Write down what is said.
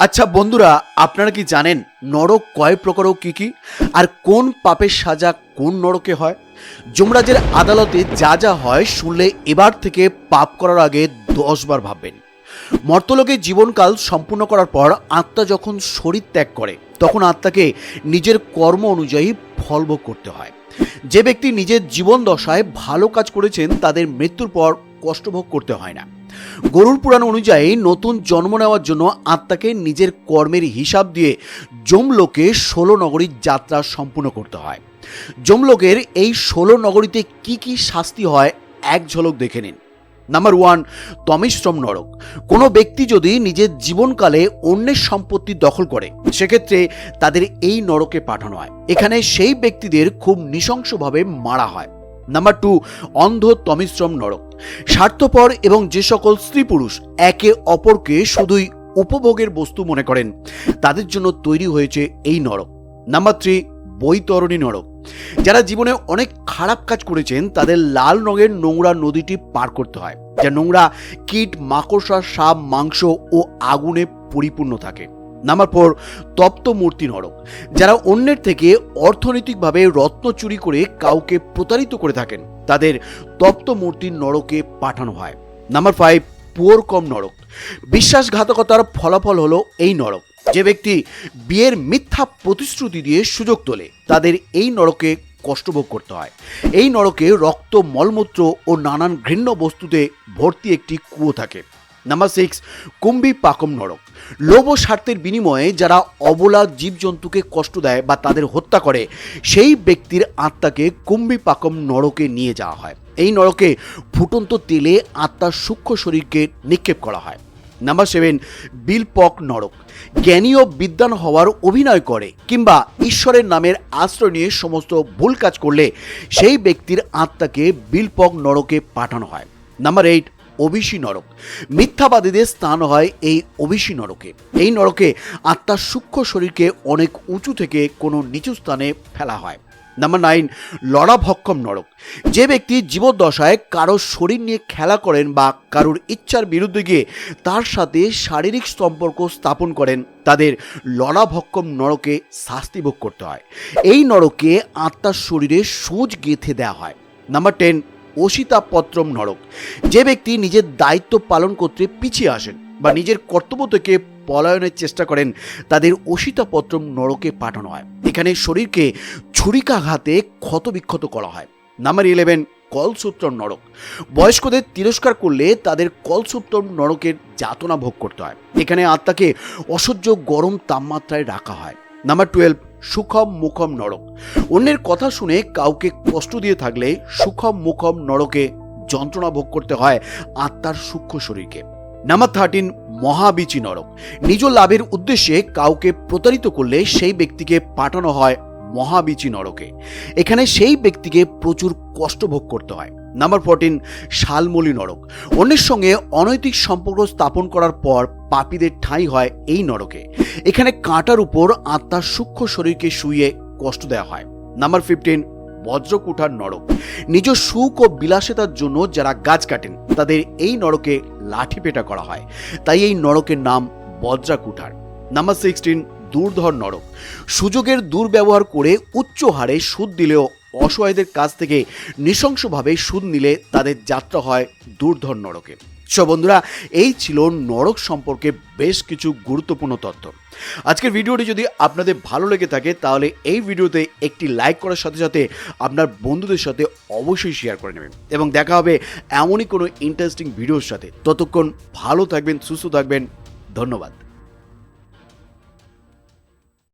আচ্ছা বন্ধুরা, আপনারা কি জানেন নরক কয় প্রকার ও কি কি? আর কোন পাপের সাজা কোন নরকে হয়? যমরাজের আদালতে যা যা হয় শুনলে এবার থেকে পাপ করার আগে দশবার ভাববেন। মর্তলোকে জীবনকাল সম্পূর্ণ করার পর আত্মা যখন শরীর ত্যাগ করে, তখন আত্মাকে নিজের কর্ম অনুযায়ী ফলভোগ করতে হয়। যে ব্যক্তি নিজের জীবন দশায় ভালো কাজ করেছেন, তাদের মৃত্যুর পর কষ্টভোগ করতে হয় না। গরুর পুরাণ অনুযায়ী নতুন জন্ম নেওয়ার জন্য আত্মাকে নিজের কর্মের হিসাব দিয়ে যমলোকে ষোলো নগরীর যাত্রা সম্পূর্ণ করতে হয়। যমলোকের এই ষোলো নগরীতে কি কি শাস্তি হয়, এক ঝলক দেখে নিন। নাম্বার ওয়ান তমিশ্রম নরক। কোনো ব্যক্তি যদি নিজের জীবনকালে অন্যের সম্পত্তি দখল করে, সেক্ষেত্রে তাদের এই নরকে পাঠানো হয়। এখানে সেই ব্যক্তিদের খুব নৃশংসভাবে মারা হয়। নাম্বার টু, অন্ধ তমিশ্রম নরক। স্বার্থপর এবং যে সকল স্ত্রী পুরুষ একে অপরকে শুধুই উপভোগের বস্তু মনে করেন, তাদের জন্য তৈরি হয়েছে এই নরক। নাম্বার থ্রি, বৈতরণী নরক। যারা জীবনে অনেক খারাপ কাজ করেছেন, তাদের লাল রঙের নোংরা নদীটি পার করতে হয়, যা নোংরা কীট, মাকড়সা, সাপ, মাংস ও আগুনে পরিপূর্ণ থাকে। নাম্বার ফোর তপ্ত মূর্তি নরক, যারা অন্যের থেকে অর্থনৈতিকভাবে রত্ন চুরি করে কাউকে প্রতারিত করে থাকেন, তাদের তপ্ত মূর্তির নরকে পাঠানো হয়। নাম্বার ফাইভ পুয়োর কম নরক। বিশ্বাসঘাতকতার ফলাফল হলো এই নরক, যে ব্যক্তি বিয়ের মিথ্যা প্রতিশ্রুতি দিয়ে সুযোগ তোলে, তাদের এই নরকে কষ্টভোগ করতে হয়। এই নরকে রক্ত, মলমূত্র ও নানান ঘৃণ্য বস্তুতে ভর্তি একটি কুয়ো থাকে। নাম্বার সিক্স কুম্ভি পাকম নরক। লোভ স্বার্থের বিনিময়ে যারা অবলা জীবজন্তুকে কষ্ট দেয় বা তাদের হত্যা করে, সেই ব্যক্তির আত্মাকে কুম্ভি পাকম নরকে নিয়ে যাওয়া হয়। এই নরকে ফুটন্ত তেলে আত্মার সূক্ষ্ম শরীরকে নিক্ষেপ করা হয়। নাম্বার সেভেন বিলপক নরক। জ্ঞানী ও বিদ্বান হওয়ার অভিনয় করে কিংবা ঈশ্বরের নামের আশ্রয় নিয়ে সমস্ত ভুল কাজ করলে, সেই ব্যক্তির আত্মাকে বিলপক নরকে পাঠানো হয়। নাম্বার এইট অভিষী নরক। মিথ্যাবাদীদের স্থান হয় এই অভিষী নরকে। এই নরকে আত্মার সূক্ষ্ম শরীরকে অনেক উঁচু থেকে কোনো নিচু স্থানে ফেলা হয়। নাম্বার নাইন লড়াভক্ষম নরক। যে ব্যক্তি জীবদ্দশায় কারোর শরীর নিয়ে খেলা করেন বা কারোর ইচ্ছার বিরুদ্ধে গিয়ে তার সাথে শারীরিক সম্পর্ক স্থাপন করেন, তাদের লড়াভক্ষম নরকে শাস্তি ভোগ করতে হয়। এই নরকে আত্মার শরীরে সুচ গেঁথে দেওয়া হয়। নাম্বার টেন অসিতাপত্রম নরক। যে ব্যক্তি নিজের দায়িত্ব পালন করতে পিছিয়ে আসেন বা নিজের কর্তব্য থেকে পলায়নের চেষ্টা করেন, তাদের অসিতাপত্রম নরকে পাঠানো হয়। এখানে শরীরকে ছুরিকাঘাতে ক্ষতবিক্ষত করা হয়। নাম্বার ইলেভেন কলসূত্রম নরক। বয়স্কদের তিরস্কার করলে তাদের কলসূত্রম নরকের যাতনা ভোগ করতে হয়। এখানে আত্মাকে অসহ্য গরম তাপমাত্রায় রাখা হয়। নাম্বার টুয়েলভ সুখম মুখম নরক। অন্যের কথা শুনে কাউকে কষ্ট দিয়ে থাকলে সুখম মুখম নরকে যন্ত্রণা ভোগ করতে হয় আত্মার সূক্ষ্ম শরীরকে। নাম্বার থার্টিন মহাবিচি নরক। নিজ লাভের উদ্দেশ্যে কাউকে প্রতারিত করলে সেই ব্যক্তিকে পাঠানো হয় মহাবিচি নরকে। এখানে সেই ব্যক্তিকে প্রচুর কষ্ট ভোগ করতে হয়। নাম্বার ফোরটিন শালমলি নরক। অন্যের সঙ্গে অনৈতিক সম্পর্ক স্থাপন করার পর পাপীদের ঠাঁই হয় এই নরকে। এখানে কাঁটার উপর আত্মার সূক্ষ্ম শরীরকে শুয়ে কষ্ট দেওয়া হয়। নাম্বার ফিফটিন বজ্রকুঠার নরক। নিজ সুখ ও বিলাসিতার জন্য যারা গাছ কাটেন, তাদের এই নরকে লাঠি পেটা করা হয়। তাই এই নরকের নাম বজ্রাকুঠার নাম্বার সিক্সটিন দুর্ধর নরক। সুযোগের দুর্ব্যবহার করে উচ্চ হারে সুদ দিলেও অসহায়দের কাছ থেকে নৃশংসভাবে সুদ নিলে তাদের যাত্রা হয় দুর্ধর নরকে। সো বন্ধুরা, এই ছিল নরক সম্পর্কে বেশ কিছু গুরুত্বপূর্ণ তথ্য। আজকের ভিডিওটি যদি আপনাদের ভালো লেগে থাকে, তাহলে এই ভিডিওতে একটি লাইক করার সাথে সাথে আপনার বন্ধুদের সাথে অবশ্যই শেয়ার করে নেবেন। এবং দেখা হবে এমনই কোনো ইন্টারেস্টিং ভিডিওর সাথে। ততক্ষণ ভালো থাকবেন, সুস্থ থাকবেন। ধন্যবাদ।